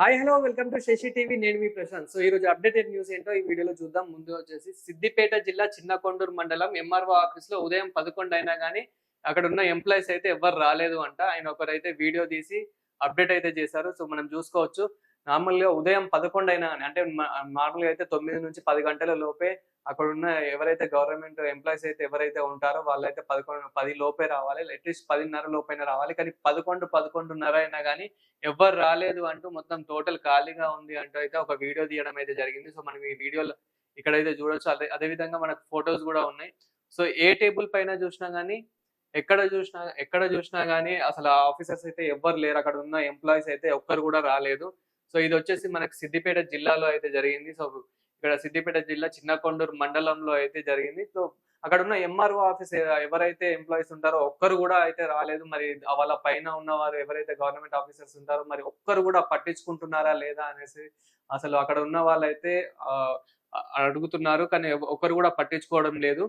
Hi hello welcome to Shashi TV. నేను మీ Prashanth. So ఈ రోజు అప్డేటెడ్ న్యూస్ ఏంటో ఈ వీడియోలో చూద్దాం. ముందు వచ్చేసి సిద్దిపేట జిల్లా చిన్న కొండూరు మండలం ఎంఆర్ఓ ఆఫీస్లో ఉదయం పదకొండు అయినా కానీ అక్కడ ఉన్న ఎంప్లాయీస్ అయితే ఎవరు రాలేదు అంట. ఆయన ఒకరైతే వీడియో తీసి అప్డేట్ అయితే చేశారు. సో మనం చూసుకోవచ్చు. నార్మల్గా ఉదయం పదకొండు అయినా కానీ అంటే నార్మల్గా అయితే తొమ్మిది నుంచి పది గంటల లోపే అక్కడ ఉన్న ఎవరైతే గవర్నమెంట్ ఎంప్లాయీస్ అయితే ఎవరైతే ఉంటారో వాళ్ళైతే పదకొండు పది లోపే రావాలి. అట్లీస్ట్ పదిన్నర లోపైన రావాలి. కానీ పదకొండు పదకొండున్నర అయినా కానీ ఎవ్వరు రాలేదు అంటూ మొత్తం టోటల్ ఖాళీగా ఉంది అంటూ అయితే ఒక వీడియో తీయడం అయితే జరిగింది. సో మనం ఈ వీడియోలో ఇక్కడైతే చూడొచ్చు. అదే అదే విధంగా మనకు ఫొటోస్ కూడా ఉన్నాయి. సో ఏ టేబుల్ పైన చూసినా కానీ ఎక్కడ చూసినా ఎక్కడ చూసినా కానీ అసలు ఆఫీసర్స్ అయితే ఎవ్వరు లేరు. అక్కడ ఉన్న ఎంప్లాయీస్ అయితే ఒక్కరు కూడా రాలేదు. సో ఇది వచ్చేసి మనకి సిద్దిపేట జిల్లాలో అయితే జరిగింది. సో ఇక్కడ సిద్దిపేట జిల్లా చిన్నకొండూరు మండలంలో అయితే జరిగింది. సో అక్కడ ఉన్న ఎంఆర్ఓ ఆఫీస్ ఎవరైతే ఎంప్లాయీస్ ఉంటారో ఒక్కరు కూడా అయితే రాలేదు. మరి వాళ్ళ పైన ఉన్న వారు ఎవరైతే గవర్నమెంట్ ఆఫీసర్స్ ఉంటారో మరి ఒక్కరు కూడా పట్టించుకుంటున్నారా లేదా అనేసి అసలు అక్కడ ఉన్న వాళ్ళైతే అడుగుతున్నారు. కానీ ఒక్కరు కూడా పట్టించుకోవడం లేదు.